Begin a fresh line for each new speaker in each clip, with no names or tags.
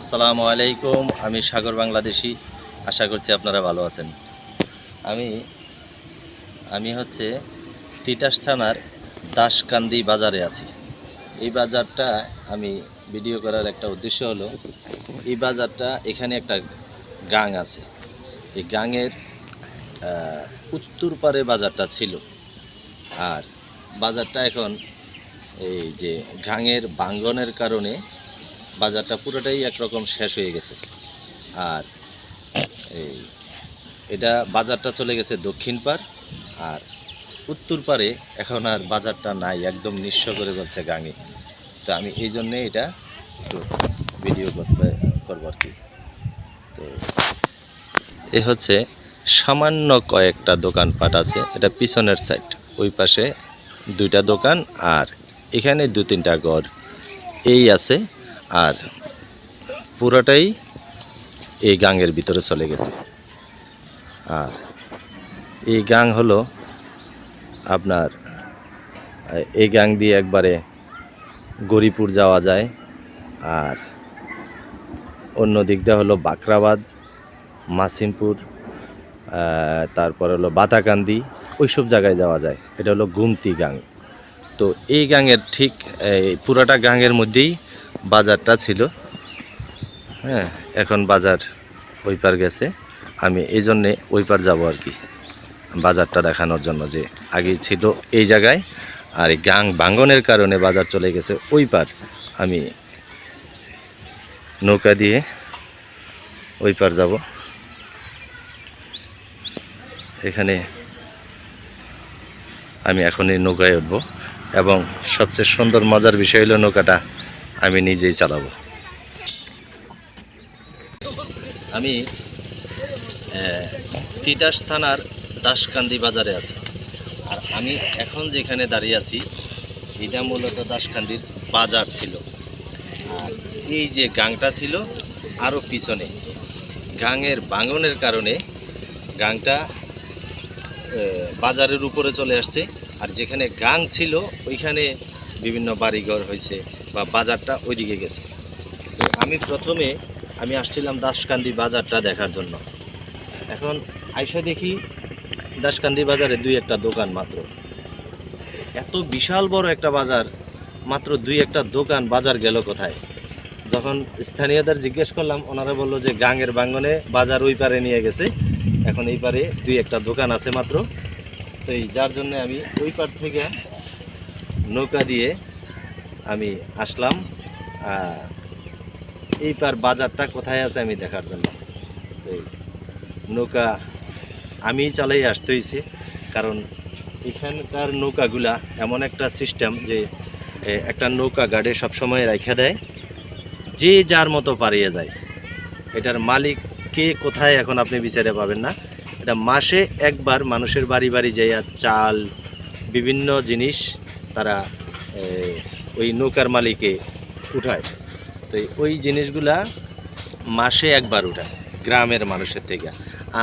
আসসালামু আলাইকুম, আমি সাগর বাংলাদেশি। আশা করছি আপনারা ভালো আছেন। আমি আমি হচ্ছে তিতাস থানার দাসকান্দি বাজারে আছি। এই বাজারটা আমি ভিডিও করার একটা উদ্দেশ্য হলো, এই বাজারটা এখানে একটা গাং আছে। এই গাঙের উত্তর পারে বাজারটা ছিল। আর বাজারটা এখন এই যে গাঙের বাঙ্গনের কারণে বাজারটা পুরোটাই একরকম শেষ হয়ে গেছে। আর এই, এটা বাজারটা চলে গেছে দক্ষিণ পার আর উত্তর পারে এখন আর বাজারটা নাই, একদম নিঃস্ব করে বলছে গাঙে। তো আমি এই জন্যে এটা একটু ভিডিও করতে করব আর কি। তো এ হচ্ছে সামান্য কয়েকটা দোকানপাট আছে, এটা পিছনের সাইড ওই পাশে দুইটা দোকান, আর এখানে দু তিনটা ঘর। এই আছে আর পুরোটাই এই গাঙের ভিতরে চলে গেছে। আর এই গাং হলো আপনার, এই গাং দিয়ে একবারে গরিপুর যাওয়া যায়। আর অন্য দিকটা হলো বাকরাবাদ মাসিমপুর তারপর হলো বাতাকান্দি, ওইসব জায়গায় যাওয়া যায়। এটা হলো গুমতি গাং তো এই গাঙের ঠিক পুরাটা গাঙের মধ্যেই বাজারটা ছিল। হ্যাঁ এখন বাজার ওই পার গেছে। আমি এই জন্যে ওই পার যাব আর কি। বাজারটা দেখানোর জন্য যে আগে ছিল এই জায়গায় আর এই গাং ভাঙ্গনের কারণে বাজার চলে গেছে ওই পার। আমি নৌকা দিয়ে ওই পার যাব। এখানে আমি এখন এই নৌকায় উঠবো এবং সবচেয়ে সুন্দর মজার বিষয় হলো নৌকাটা। আমি নিজেই চালাবো। আমি তিতাস থানার দাসকান্দি বাজারে আছি। আর আমি এখন যেখানে দাঁড়িয়ে আছি, এটা মূলত দাসকান্দির বাজার ছিল। আর এই যে গাংটা ছিল আরও পিছনে। গাঙের বাঙনের কারণে গাংটা বাজারের উপরে চলে আসছে। আর যেখানে গাং ছিল, ওইখানে বিভিন্ন বাড়িঘর হয়েছে বা বাজারটা ওইদিকে গেছে। তো আমি প্রথমে আমি আসছিলাম দাসকান্দি বাজারটা দেখার জন্য। এখন আইসা দেখি দাসকান্দি বাজারে দুই একটা দোকান মাত্র। এত বিশাল বড় একটা বাজার, মাত্র দুই একটা দোকান বাজার গেল কোথায়? যখন স্থানীয়দের জিজ্ঞেস করলাম, ওনারা বলল যে গাঙের বাঙ্গনে বাজার ওই পারে নিয়ে গেছে। এখন এই পারে দুই একটা দোকান আছে মাত্র। তো এই যার জন্য আমি ওই পার থেকে নৌকা দিয়ে আমি আসলাম আহ, এই পার বাজারটা কোথায় আছে আমি দেখার জন্য। এই নৌকা আমি চালাই আসতে হয়েছে কারণ এখানকার নৌকাগুলা এমন একটা সিস্টেম যে একটা নৌকা গাড়ি সবসময় রেখে দেয় যে যার মতো পারিয়ে যায়। এটার মালিক কে কোথায় এখন আপনি বিচারে পাবেন না। এটা মাসে একবার মানুষের বাড়ি বাড়ি যাইয়া চাল বিভিন্ন জিনিস তারা ওই নৌকার মালিকে উঠায়। তো ওই জিনিসগুলা মাসে একবার উঠায়, গ্রামের মানুষের থেকে।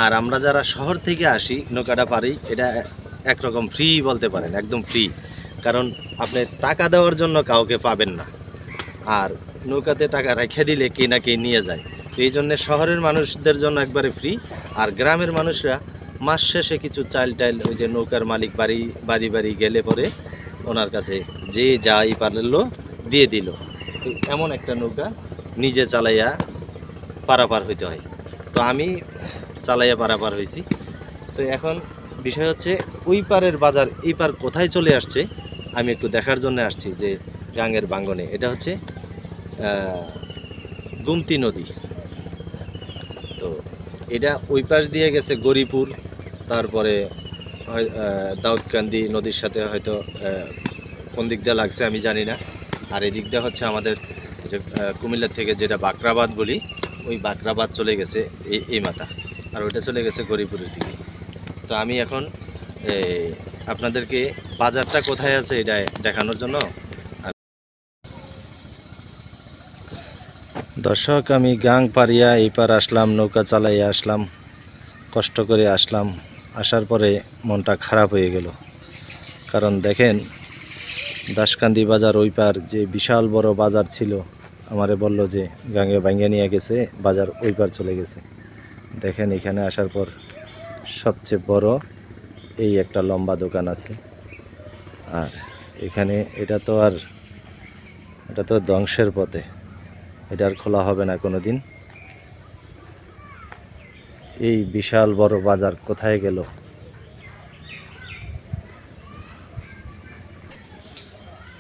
আর আমরা যারা শহর থেকে আসি, নৌকাটা পারি, এটা একরকম ফ্রি বলতে পারেন, একদম ফ্রি কারণ আপনি টাকা দেওয়ার জন্য কাউকে পাবেন না। আর নৌকাতে টাকা রেখে দিলে কে না কে নিয়ে যায়। তো এই জন্যে শহরের মানুষদের জন্য একবারে ফ্রি আর গ্রামের মানুষরা মাস শেষে কিছু চাল টাইল ওই যে নৌকার মালিক বাড়ি বাড়ি বাড়ি গেলে পরে ওনার কাছে যে যাই পারল, দিয়ে দিল। তো এমন একটা নৌকা নিজে চালাইয়া পারাপার হইতে হয়। তো আমি চালাইয়া পারাপার হয়েছি তো এখন বিষয় হচ্ছে, ওই পারের বাজার, এই পার কোথায় চলে আসছে, আমি একটু দেখার জন্য আসছি যে গাঙ্গের বাঙ্গনে। এটা হচ্ছে গুমতি নদী। তো এটা ওই পাশ দিয়ে গেছে গরিপুর তারপরে দাউদকান্দি নদীর সাথে হয়তো কোন দিক দিয়ে লাগছে আমি জানি না। আর এদিক দিয়ে হচ্ছে আমাদের যে কুমিল্লার থেকে যেটা বাকরাবাদ বলি, ওই বাকরাবাদ চলে গেছে এই এই মাথা। আর ওইটা চলে গেছে গরিপুরের দিকে। তো আমি এখন আপনাদেরকে বাজারটা কোথায় আছে এটা দেখানোর জন্য দর্শক, আমি গাং পারিয়া এই পার আসলাম, নৌকা চালাইয়া আসলাম, কষ্ট করে আসলাম। আসার পরে মনটা খারাপ হয়ে গেল। কারণ দেখেন, দাসকান্দি বাজার ওই পার যে বিশাল বড় বাজার ছিল, আমারে বলল যে, গাঙ্গে ভাঙ্গে নিয়ে গেছে, বাজার ওই পার চলে গেছে। দেখেন, এখানে আসার পর সবচেয়ে বড় এই একটা লম্বা দোকান আছে। আর এখানে এটা তো আর, এটা তো ধ্বংসের পথে। এটা আর খোলা হবে না কোনো দিন এই বিশাল বড় বাজার কোথায় গেল?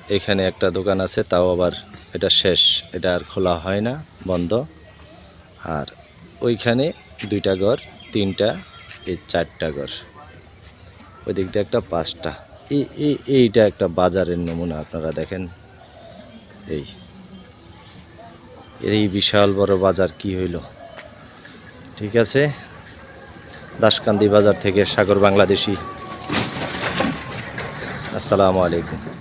এখানে একটা দোকান আছে, তাও আবার এটা শেষ। এটা আর খোলা হয় না, বন্ধ। আর ওইখানে দুইটা ঘর, তিনটা, এই চারটা ঘর। ওই দিক দিয়ে একটা পাঁচটা। এই এই এইটা একটা বাজারের নমুনা, আপনারা দেখেন। এই এই বিশাল বড় বাজার কি হইল? ঠিক আছে। দাসকান্দি বাজার থেকে সাগর বাংলাদেশি। আসসালামু আলাইকুম।